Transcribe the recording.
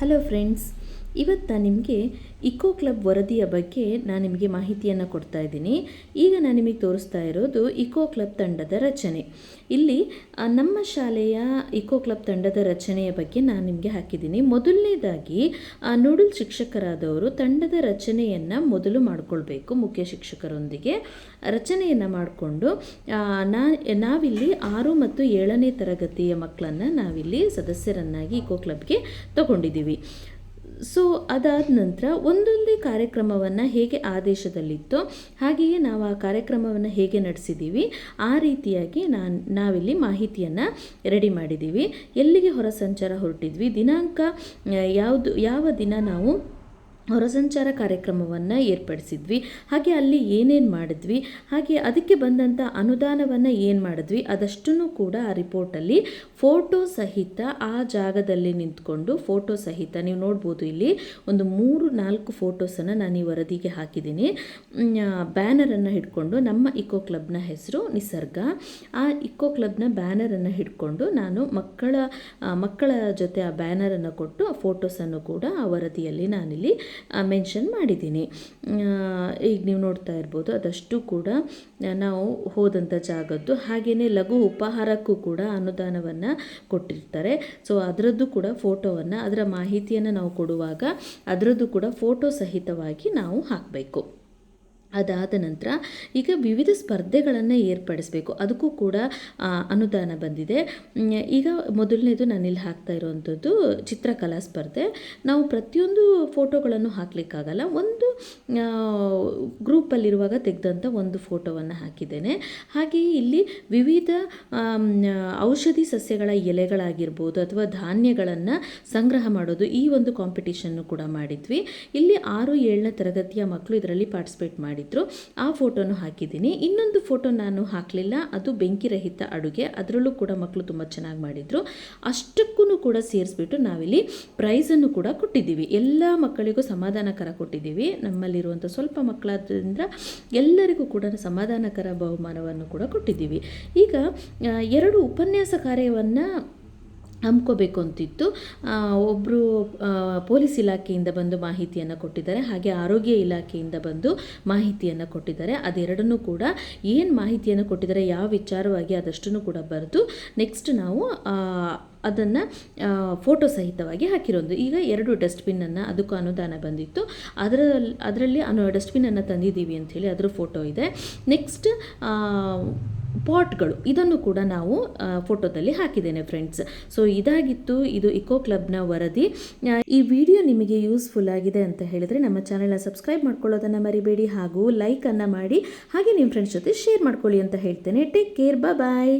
Hello friends, ಇವತ್ತು ನಿಮಗೆ eco club ವರದಿಯ ಬಗ್ಗೆ ನಾನು ನಿಮಗೆ ಮಾಹಿತಿಯನ್ನು ಕೊಡ್ತಾ ಇದ್ದೀನಿ. ಈಗ ನಾನು ನಿಮಗೆ ತೋರಿಸ್ತಾ ಇರೋದು ಇಕೋ ಕ್ಲಬ್ ತಂಡದ ರಚನೆ. ಇಲ್ಲಿ ನಮ್ಮ ಶಾಲೆಯ ಇಕೋ ಕ್ಲಬ್ ತಂಡದ ರಚನೆಯ ಬಗ್ಗೆ ನಾನು ನಿಮಗೆ ಹಾಕಿದ್ದೀನಿ. ಮೊದಲನೇದಾಗಿ ನೂಡಲ್ ಶಿಕ್ಷಕರಾದವರು ತಂಡದ ರಚನೆಯನ್ನು ಮೊದಲು ಮಾಡಿಕೊಳ್ಬೇಕು ಮುಖ್ಯ ಶಿಕ್ಷಕರೊಂದಿಗೆ. ರಚನೆಯನ್ನು ಮಾಡಿಕೊಂಡು ನಾ, ನಾವಿಲ್ಲಿ ಆರು ಮತ್ತು ಏಳನೇ ತರಗತಿಯ ಮಕ್ಕಳನ್ನು ನಾವಿಲ್ಲಿ ಸದಸ್ಯರನ್ನಾಗಿ ಇಕೋ ಕ್ಲಬ್ಗೆ ತಗೊಂಡಿದ್ದೀವಿ. ಸೊ ಅದಾದ ನಂತರ ಒಂದೊಂದೇ ಕಾರ್ಯಕ್ರಮವನ್ನು ಹೇಗೆ ಆದೇಶದಲ್ಲಿತ್ತು ಹಾಗೆಯೇ ನಾವು ಆ ಕಾರ್ಯಕ್ರಮವನ್ನು ಹೇಗೆ ನಡೆಸಿದ್ದೀವಿ ಆ ರೀತಿಯಾಗಿ ನಾನು, ನಾವಿಲ್ಲಿ ಮಾಹಿತಿಯನ್ನು ರೆಡಿ ಮಾಡಿದ್ದೀವಿ ಎಲ್ಲಿಗೆ ಹೊರ ಸಂಚಾರ ಹೊರಟಿದ್ವಿ, ದಿನಾಂಕ ಯಾವುದು, ಯಾವ ದಿನ ನಾವು ಹೊರಸಂಚಾರ ಕಾರ್ಯಕ್ರಮವನ್ನು ಏರ್ಪಡಿಸಿದ್ವಿ. ಹಾಗೆ ಅಲ್ಲಿ ಏನೇನು ಮಾಡಿದ್ವಿ, ಹಾಗೆ ಅದಕ್ಕೆ ಬಂದಂಥ ಅನುದಾನವನ್ನು ಏನು ಮಾಡಿದ್ವಿ, ಅದಷ್ಟನ್ನು ಕೂಡ ಆ ರಿಪೋರ್ಟಲ್ಲಿ ಫೋಟೋ ಸಹಿತ ಆ ಜಾಗದಲ್ಲಿ ನಿಂತ್ಕೊಂಡು ಫೋಟೋ ಸಹಿತ ನೀವು ನೋಡ್ಬೋದು ಇಲ್ಲಿ ಒಂದು ಮೂರು ನಾಲ್ಕು ಫೋಟೋಸನ್ನು ನಾನು ಈ ವರದಿಗೆ ಹಾಕಿದ್ದೀನಿ. ಬ್ಯಾನರನ್ನು ಹಿಡ್ಕೊಂಡು ನಮ್ಮ ಇಕೋ ಕ್ಲಬ್ನ ಹೆಸರು ನಿಸರ್ಗ. ಆ ಇಕೋ ಕ್ಲಬ್ನ ಬ್ಯಾನರನ್ನು ಹಿಡ್ಕೊಂಡು ನಾನು ಮಕ್ಕಳ ಮಕ್ಕಳ ಜೊತೆ ಆ ಬ್ಯಾನರನ್ನು ಕೊಟ್ಟು ಆ ಫೋಟೋಸನ್ನು ಕೂಡ ಆ ವರದಿಯಲ್ಲಿ ನಾನಿಲ್ಲಿ ಮೆನ್ಷನ್ ಮಾಡಿದ್ದೀನಿ. ಈಗ ನೀವು ನೋಡ್ತಾ ಇರ್ಬೋದು, ಅದಷ್ಟು ಕೂಡ ನಾವು ಹೋದಂಥ ಜಾಗದ್ದು ಹಾಗೆಯೇ ಲಘು ಉಪಹಾರಕ್ಕೂ ಕೂಡ ಅನುದಾನವನ್ನು ಕೊಟ್ಟಿರ್ತಾರೆ. ಸೊ ಅದರದ್ದು ಕೂಡ ಫೋಟೋವನ್ನು, ಅದರ ಮಾಹಿತಿಯನ್ನು ನಾವು ಕೊಡುವಾಗ ಅದರದ್ದು ಕೂಡ ಫೋಟೋ ಸಹಿತವಾಗಿ ನಾವು ಹಾಕಬೇಕು. ಅದಾದ ನಂತರ ಈಗ ವಿವಿಧ ಸ್ಪರ್ಧೆಗಳನ್ನು ಏರ್ಪಡಿಸಬೇಕು. ಅದಕ್ಕೂ ಕೂಡ ಅನುದಾನ ಬಂದಿದೆ. ಈಗ ಮೊದಲನೇದು ನಾನಿಲ್ಲಿ ಹಾಕ್ತಾ ಇರುವಂಥದ್ದು ಚಿತ್ರಕಲಾ ಸ್ಪರ್ಧೆ. ನಾವು ಪ್ರತಿಯೊಂದು ಫೋಟೋಗಳನ್ನು ಹಾಕಲಿಕ್ಕಾಗಲ್ಲ. ಒಂದು ಗ್ರೂಪಲ್ಲಿರುವಾಗ ತೆಗೆದಂಥ ಒಂದು ಫೋಟೋವನ್ನು ಹಾಕಿದ್ದೇನೆ. ಹಾಗೆಯೇ ಇಲ್ಲಿ ವಿವಿಧ ಔಷಧಿ ಸಸ್ಯಗಳ ಎಲೆಗಳಾಗಿರ್ಬೋದು ಅಥವಾ ಧಾನ್ಯಗಳನ್ನು ಸಂಗ್ರಹ ಮಾಡೋದು ಈ ಒಂದು ಕಾಂಪಿಟೇಷನ್ನು ಕೂಡ ಮಾಡಿದ್ವಿ. ಇಲ್ಲಿ ಆರು ಏಳನೇ ತರಗತಿಯ ಮಕ್ಕಳು ಇದರಲ್ಲಿ ಪಾರ್ಟಿಸಿಪೇಟ್ ಮಾಡಿದ್ರು. ಆ ಫೋಟೋನು ಹಾಕಿದ್ದೀನಿ. ಇನ್ನೊಂದು ಫೋಟೋ ನಾನು ಹಾಕಲಿಲ್ಲ. ಅದು ಬೆಂಕಿ ರಹಿತ ಅಡುಗೆ. ಅದರಲ್ಲೂ ಕೂಡ ಮಕ್ಕಳು ತುಂಬ ಚೆನ್ನಾಗಿ ಮಾಡಿದರು. ಅಷ್ಟಕ್ಕೂ ಕೂಡ ಸೇರಿಸ್ಬಿಟ್ಟು ನಾವಿಲ್ಲಿ ಪ್ರೈಸನ್ನು ಕೂಡ ಕೊಟ್ಟಿದ್ದೀವಿ. ಎಲ್ಲ ಮಕ್ಕಳಿಗೂ ಸಮಾಧಾನಕರ ಕೊಟ್ಟಿದ್ದೀವಿ. ನಮ್ಮಲ್ಲಿರುವಂಥ ಸ್ವಲ್ಪ ಮಕ್ಕಳಾದ್ದರಿಂದ ಎಲ್ಲರಿಗೂ ಕೂಡ ಸಮಾಧಾನಕರ ಬಹುಮಾನವನ್ನು ಕೂಡ ಕೊಟ್ಟಿದ್ದೀವಿ. ಈಗ ಎರಡು ಉಪನ್ಯಾಸ ಕಾರ್ಯವನ್ನು ಹಮ್ಕೋಬೇಕು ಅಂತಿತ್ತು. ಒಬ್ಬರು ಪೊಲೀಸ್ ಇಲಾಖೆಯಿಂದ ಬಂದು ಮಾಹಿತಿಯನ್ನು ಕೊಟ್ಟಿದ್ದಾರೆ. ಹಾಗೆ ಆರೋಗ್ಯ ಇಲಾಖೆಯಿಂದ ಬಂದು ಮಾಹಿತಿಯನ್ನು ಕೊಟ್ಟಿದ್ದಾರೆ. ಅದೆರಡನ್ನೂ ಕೂಡ ಏನು ಮಾಹಿತಿಯನ್ನು ಕೊಟ್ಟಿದ್ದಾರೆ, ಯಾವ ವಿಚಾರವಾಗಿ ಅದಷ್ಟನ್ನು ಕೂಡ ಬರೆದು ನೆಕ್ಸ್ಟ್ ನಾವು ಅದನ್ನು ಫೋಟೋ ಸಹಿತವಾಗಿ ಹಾಕಿರೋದು. ಈಗ ಎರಡು ಡಸ್ಟ್ಬಿನ್ನನ್ನು ಅದಕ್ಕೂ ಅನುದಾನ ಬಂದಿತ್ತು. ಅದರ, ಅದರಲ್ಲಿ ಅನು ಡಸ್ಟ್ಬಿನ್ನನ್ನು ತಂದಿದ್ದೀವಿ ಅಂಥೇಳಿ ಅದರ ಫೋಟೋ ಇದೆ. ನೆಕ್ಸ್ಟ್ ಪಾಟ್ಗಳು. ಇದನ್ನು ಕೂಡ ನಾವು ಫೋಟೋದಲ್ಲಿ ಹಾಕಿದ್ದೇನೆ ಫ್ರೆಂಡ್ಸ್. ಸೊ, ಇದಾಗಿತ್ತು ಇದು ಇಕೋ ಕ್ಲಬ್ನ ವರದಿ. ಈ ವಿಡಿಯೋ ನಿಮಗೆ ಯೂಸ್ಫುಲ್ ಆಗಿದೆ ಅಂತ ಹೇಳಿದರೆ ನಮ್ಮ ಚಾನೆಲ್ನ ಸಬ್ಸ್ಕ್ರೈಬ್ ಮಾಡ್ಕೊಳ್ಳೋದನ್ನು ಮರಿಬೇಡಿ ಹಾಗೂ ಲೈಕನ್ನು ಮಾಡಿ. ಹಾಗೆ ನಿಮ್ಮ ಫ್ರೆಂಡ್ಸ್ ಜೊತೆ ಶೇರ್ ಮಾಡ್ಕೊಳ್ಳಿ ಅಂತ ಹೇಳ್ತೇನೆ. Take care. ಬಾಯ್